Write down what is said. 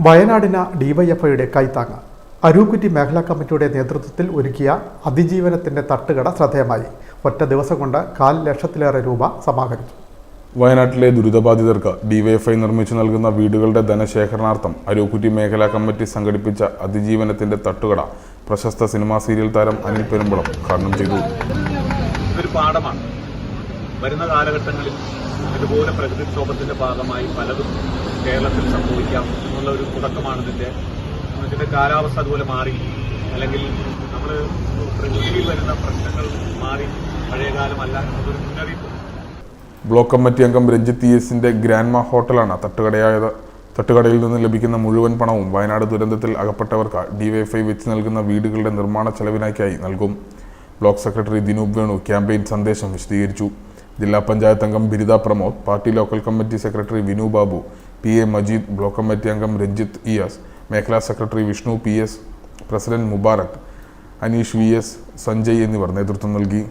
വയനാടിന് ഡിവൈഎഫ്ഐയുടെ കൈത്താങ്ങ്. അരൂക്കുറ്റി മേഖലാ കമ്മിറ്റിയുടെ നേതൃത്വത്തിൽ ഒരുക്കിയ അതിജീവനത്തിന്റെ തട്ടുകട ശ്രദ്ധേയമായി. ഒറ്റ ദിവസം കൊണ്ട് കാൽ ലക്ഷത്തിലേറെ രൂപ സമാഹരിച്ചു. വയനാട്ടിലെ ദുരിതബാധിതർക്ക് ഡിവൈഎഫ്ഐ നിർമ്മിച്ചു നൽകുന്ന വീടുകളുടെ ധനശേഖരണാർത്ഥം അരൂക്കുറ്റി മേഖലാ കമ്മിറ്റി സംഘടിപ്പിച്ച അതിജീവനത്തിന്റെ തട്ടുകട പ്രശസ്ത സിനിമാ സീരിയൽ താരം അനിൽ പെരുമ്പളം ഉദ്ഘാടനം ചെയ്തു. ഇതൊരു പാഠമാണ്. വരുന്ന കാലഘട്ടങ്ങളിൽ ഇതുപോലെ പ്രകൃതിക്ഷോഭത്തിന്റെ ഭാഗമായി പലതും കേരളത്തിൽ സംഭവിക്കാം. എന്നുള്ള ഒരു തുടക്കമാണ് ഇതിന്റെ. ഇതിന്റെ കാലാവസ്ഥ അതുപോലെ മാറി. അല്ലെങ്കിൽ നമ്മൾ പ്രകൃതിയിൽ വരുന്ന പ്രശ്നങ്ങൾ മാറി പഴയകാലമല്ല എന്നതൊരു മുന്നറിയിപ്പ്. ബ്ലോക്ക് കമ്മിറ്റി അംഗം രഞ്ജിത്ത് ഇ എസിന്റെ ഗ്രാൻഡ്മ ഹോട്ടലാണ് തട്ടുകടയായത്. തട്ടുകടയിൽ നിന്ന് ലഭിക്കുന്ന മുഴുവൻ പണവും വയനാട് ദുരന്തത്തിൽ അകപ്പെട്ടവർക്ക് ഡിവൈഎഫ്ഐ വെച്ച് നൽകുന്ന വീടുകളുടെ നിർമ്മാണ ചെലവിനായി നൽകും. Block secretary Dinoop Venu campaign സന്ദേശം വിശദീകരിച്ചു. ജില്ലാ പഞ്ചായത്ത് അംഗം ബിരുദ Pramod party local committee secretary Vinu Babu P A Majeed block committee അംഗം രഞ്ജിത്ത് ഇയാസ് മേഖലാ secretary Vishnu P S president Mubarak Aneesh V S Sanjay എന്നിവർ നേതൃത്വം നൽകി.